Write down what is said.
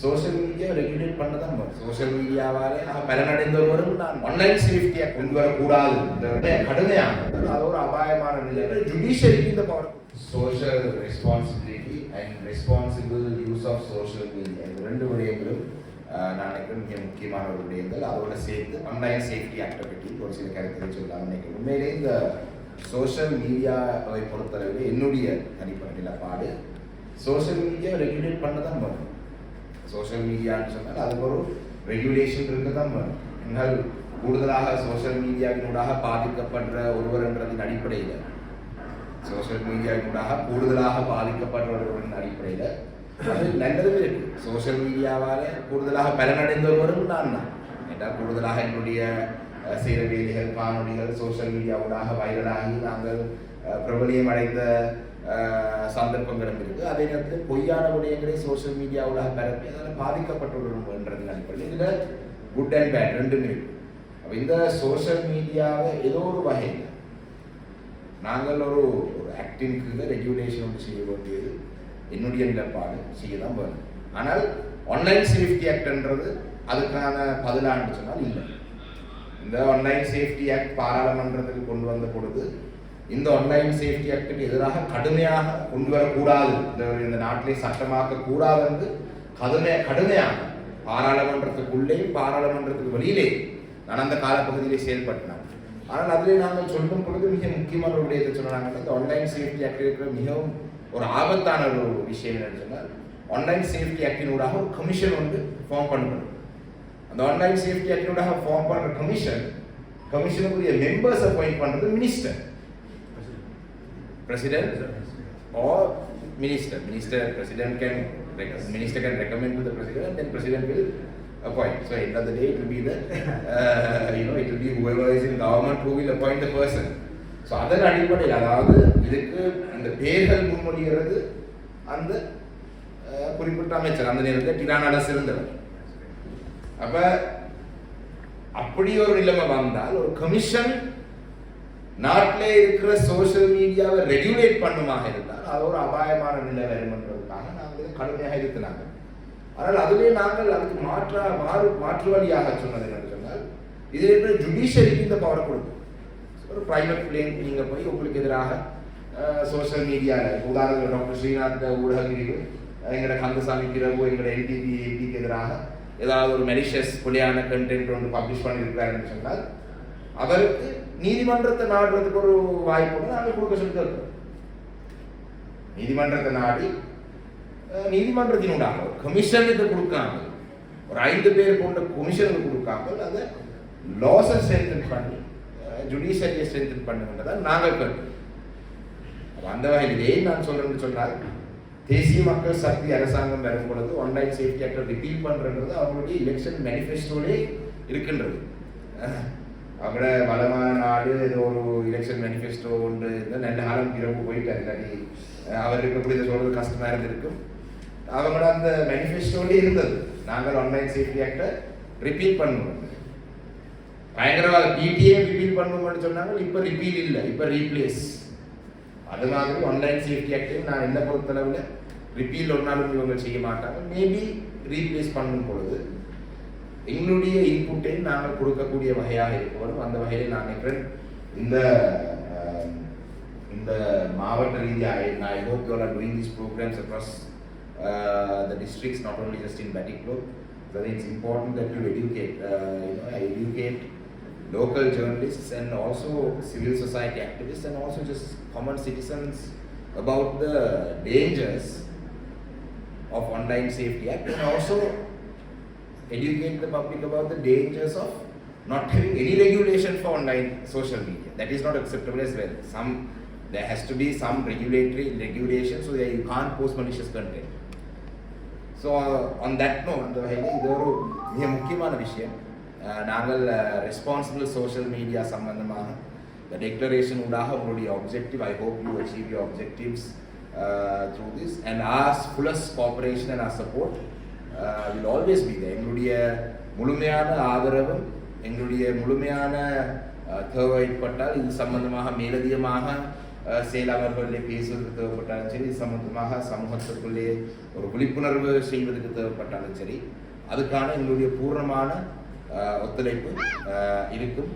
Social media regulate பண்ண தான் social மீடியாவாலே பலனடைந்தவரும் நான் ஆன்லைன் சேஃப்டியை கொண்டு வரக்கூடாது. கடுமையானது அது ஒரு அபாயமான நிலை. ஜுடிஷியரிக்கு இந்த power social responsibility and responsible use of social media இந்த ரெண்டு விடயங்களும் நான் நினைக்கிறேன் மிக முக்கியமான ஒரு விடயங்கள். அதோட சேர்த்து ஆன்லைன் சேஃப்டி ஆக்டை பற்றி ஒரு சில கருத்துக்களை சொல்லலாம் நினைக்கிறேன் உண்மையிலே இந்த சோஷியல் மீடியாவை பொறுத்தளவில் என்னுடைய தனிப்பட்ட நிலப்பாடு. சோஷியல் மீடியா ரெகுலேட் பண்ண தான் வரும். சோஷியல் மீடியான்னு சொன்னால் அதுக்கு ஒரு ரெகுலேஷன் இருக்க தான் வரும். என்னால் கூடுதலாக சோஷியல் மீடியாவினூடாக பாதிக்கப்படுற ஒருவர்ன்றதின் அடிப்படையில் சோஷியல் மீடியாவினூடாக கூடுதலாக பாதிக்கப்படுறவர்களின் அடிப்படையில் அது இருக்கு. சோஷியல் மீடியாவால் கூடுதலாக பலனடைந்தவரும் நான் தான். கேட்டால் கூடுதலாக என்னுடைய அஹ், செய்த வேலைகள் காணொளிகள் சோஷியல் வைரலாகி நாங்கள் பிரபலியம் அடைந்த சந்தர்ப்பங்களும் இருக்குது அதே நேரத்தில் பொய்யான விடயங்களை சோஷியல் மீடியாவுடாக பரப்பி அதனால் பாதிக்கப்பட்டுள்ளதுன்றதின் அடிப்படையில் இதில் குட் அண்ட் பேட் ரெண்டுமே இருக்கு. அப்போ இந்த சோஷியல் மீடியாவை ஏதோ ஒரு வகையில் நாங்கள் ஒரு ஒரு ஆக்டிங்க்கு ரெகுலேஷன் ஒன்று செய்ய வேண்டியது. என்னுடைய நிலப்பாடு செய்ய தான் வேணும் ஆனால் ஆன்லைன் சேஃப்டி ஆக்ட்ன்றது அதுக்கான பதிலாண்டு சொன்னால் இல்லை. இந்த ஆன்லைன் சேஃப்டி ஆக்ட் பாராளுமன்றத்துக்கு கொண்டு வந்த பொழுது இந்த ஆன்லைன் சேஃப்டி ஆக்டுக்கு எதிராக கடுமையாக கொண்டு வரக்கூடாது இந்த இந்த நாட்டிலே சட்டமாக்க கூடாது என்று கடுமை கடுமையாக பாராளுமன்றத்துக்குள்ளேயும் பாராளுமன்றத்துக்கு வெளியிலே நடந்த காலப்பகுதியிலே செயல்பட்டினான் ஆனால் அதிலே நாங்கள் சொல்லும் பொழுது மிக முக்கியமான ஒரு விடயத்தை சொன்னாங்க. இந்த ஆன்லைன் சேஃப்டி ஆக்ட் இருக்கிற மிகவும் ஒரு ஆபத்தான ஒரு விஷயம் என்னன்னு சொன்னால் ஆன்லைன் சேஃப்டி ஆக்டினூடாக ஒரு கமிஷன் வந்து ஃபார்ம் பண்ணணும் அந்த ஆன்லைன் சேஃப்டி ஆக்டினூடாக ஃபார்ம் பண்ணுற கமிஷன் கமிஷனுக்குரிய மெம்பர்ஸ் அப்பாயிண்ட் பண்ணுறது minister president or minister. Minister, president can, minister can recommend to the president and then president will appoint. So end of the day, it will be the, uh, you know, it will be whoever is in government who will appoint the person. So அதன் அடிப்படையில் அதாவது இதுக்கு அந்த பேர்கள் முன்மொழிகிறது அந்த குறிப்பிட்ட அமைச்சர் அந்த நேரத்தில் டிரான் அரசு இருந்தவர் அப்ப அப்படி ஒரு நிலைமை வந்தால் ஒரு கமிஷன் நாட்டிலே இருக்கிற சோஷியல் மீடியாவை ரெகுலேட் பண்ணுமாக இருந்தால் அது ஒரு அபாயமான நிலை வரும்ன்றதுக்காக நாங்கள் இதை கடுமையாக இருக்கிறாங்க ஆனால் அதுவே நாங்கள் அதுக்கு மாற்றா மாறு மாற்று வழியாக சொன்னது என்று சொன்னால் இதில் இருக்கிற ஜுடிஷியரிக்கு இந்த பவர் கொடுக்கும். ஒரு ப்ரைவேட் பிளேன் நீங்கள் போய் உங்களுக்கு எதிராக சோஷியல் மீடியாவில் உதாரணத்தில் டாக்டர் ஸ்ரீநாத் ஊடகங்கிரிவு எங்களோட கந்தசாமி பிரபு எங்களோட எல்டிபி எல்டிக்கு எதிராக ஏதாவது ஒரு மெலிஷியஸ் புலியான கண்டென்ட் ஒன்று பப்ளிஷ் பண்ணியிருக்கிறாருன்னு சொன்னால் அவருக்கு நீதிமன்றத்தை நாடுறதுக்கு ஒரு வாய்ப்பு நாங்கள் கொடுக்க சொல்லி நீதிமன்றத்தை நாடி நீதிமன்றத்தினுடாக ஒரு கமிஷனுக்கு கொடுக்காம ஒரு ஐந்து பேர் கொண்ட கமிஷனுக்கு கொடுக்காமல் அதை லாஸை ஸ்ட்ரென்தன் பண்ணி ஜுடிஷியரியை ஸ்ட்ரென்தன் பண்ணுங்கன்றதை நாங்கள் கேட்டோம். அந்த வகையிலே நான் சொல்றேன்னு சொன்னால் தேசிய மக்கள் சக்தி அரசாங்கம் வரும் பொழுது ஆன்லைன் சேஃப்டி ஆக்டை ரிப்பீல் பண்ணுறது அவங்களுடைய எலெக்ஷன் மேனிஃபெஸ்டோலே இருக்கின்றது. அஹ் வளமான நாடு ஏதோ ஒரு எலெக்ஷன் மேனிஃபெஸ்டோ ஒன்று இருந்தால் நல்ல காலம் இரவு போயிட்டார் இல்லாட்டி அவருக்கு எப்படி இதை சொல்றது கஷ்டமாக இருந்திருக்கும். அவங்களோட அந்த மேனிஃபெஸ்டோலே இருந்தது. நாங்கள் ஆன்லைன் சேஃப்டி ஆக்டை ரிப்பீல் பண்ணுவோம். பயங்கரவாத பிடிஏ ரிப்பீல் பண்ணுவோம்னு சொன்னாங்க இப்போ ரிப்பீல் இல்லை இப்போ ரீப்ளேஸ் அது மாதிரி ஆன்லைன் சேஃப்டி ஆக்டையும் நான் என்ன பொறுத்தளவில் ரிப்பீல் ஒரு இவங்க செய்ய மாட்டாங்க. மேபி ரீப்ளேஸ் பண்ணும் பொழுது எங்களுடைய இன்புட்டையும் நாங்கள் கொடுக்கக்கூடிய வகையாக இருக்கணும் அந்த வகையில் நான் நினைக்கிறேன் இந்த அஹ், இந்த மாவட்ட ரீதியாக I hope you are doing these programs across uh, the districts not only just in Batiklo but it's important that you educate uh, you know educate local journalists and also civil society activists and also just common citizens about the dangers of online safety act and also educate the public about the dangers of not having any regulation for online social media. That is not acceptable as well. Some there has to be some regulatory regulation so that you can't post malicious content. So on that note அந்த வகையில் இது ஒரு மிக முக்கியமான விஷயம் அஹ், நாங்கள் responsible social media சம்பந்தமாக இந்த டெக்ளரேஷன் ஊடாக உங்களுடைய objective I hope you achieve you objectives through this and as fullest cooperation and our support Will always be எங்களுடைய முழுமையான ஆதரவும் எங்களுடைய முழுமையான தேவைப்பட்டால் இது சம்பந்தமாக மேலதிகமாக செயலாளர்களே பேசுவதற்கு தேவைப்பட்டாலும் சரி இது சம்பந்தமாக சமூகத்திற்குள்ளே ஒரு விழிப்புணர்வு செய்வதற்கு தேவைப்பட்டாலும் சரி அதுக்கான எங்களுடைய பூர்ணமான ஒத்துழைப்பு இருக்கும்.